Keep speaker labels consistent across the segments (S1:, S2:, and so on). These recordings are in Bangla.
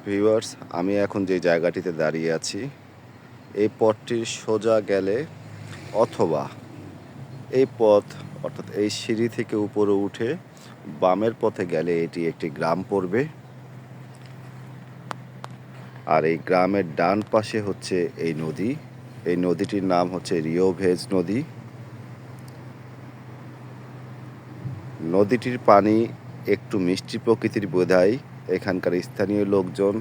S1: ভিউয়ার্স আমি এখন যে জায়গাটিতে দাঁড়িয়ে আছি, এই পথটির সোজা গেলে অথবা এই পথ, অর্থাৎ এই সিঁড়ি থেকে উপরে উঠে বামের পথে গেলে এটি একটি গ্রাম পড়বে। আর এই গ্রামের ডান পাশে হচ্ছে এই নদী। এই নদীটির নাম হচ্ছে রিও ভেজ নদী। নদীটির পানি একটু মিষ্টি প্রকৃতির বোধায় এখানকার স্থানীয় লোকজন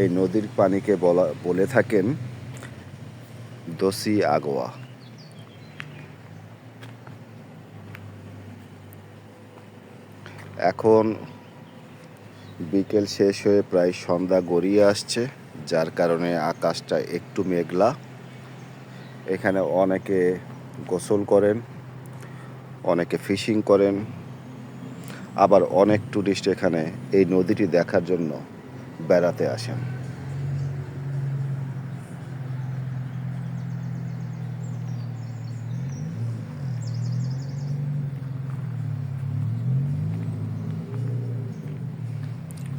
S1: এই নদীর পানিকে বলা, বলে থাকেন দোসি আগোয়া। এখন বিকেল শেষ হয়ে প্রায় সন্ধ্যা গড়িয়ে আসছে, যার কারণে আকাশটা একটু মেঘলা। এখানে অনেকে গোসল করেন, অনেকে ফিশিং করেন আবার অনেক টুরিস্ট এখানে এই নদীটি দেখার জন্য বেড়াতে আসেন।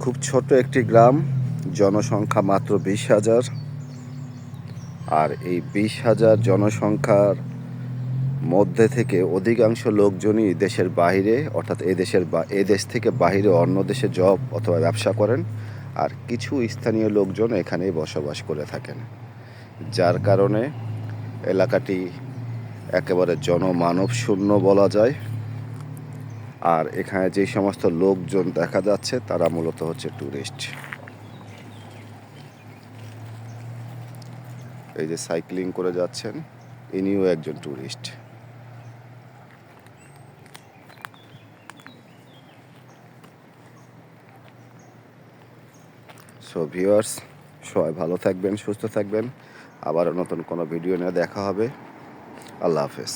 S1: খুব ছোট একটি গ্রাম, জনসংখ্যা মাত্র বিশ হাজার। আর এই বিশ হাজার জনসংখ্যার মধ্যে থেকে অধিকাংশ লোকজনই দেশের বাইরে অর্থাৎ এই দেশের বা- এই দেশ থেকে বাইরে অন্য দেশে জব অথবা ব্যবসা করেন আর কিছু স্থানীয় লোকজন এখানেই বসবাস করে থাকেন। যার কারণে এলাকাটি একেবারে জনমানব শূন্য বলা যায়। আর এখানে যে সমস্ত লোকজন দেখা যাচ্ছে, তারা মূলত হচ্ছে ট্যুরিস্ট এই যে সাইক্লিং করে যাচ্ছেন, ইনিও একজন ট্যুরিস্ট সো ভিউয়ার্স সবাই ভালো থাকবেন, সুস্থ থাকবেন। আবারও নতুন কোনো ভিডিও নিয়ে দেখা হবে। আল্লাহ হাফেজ।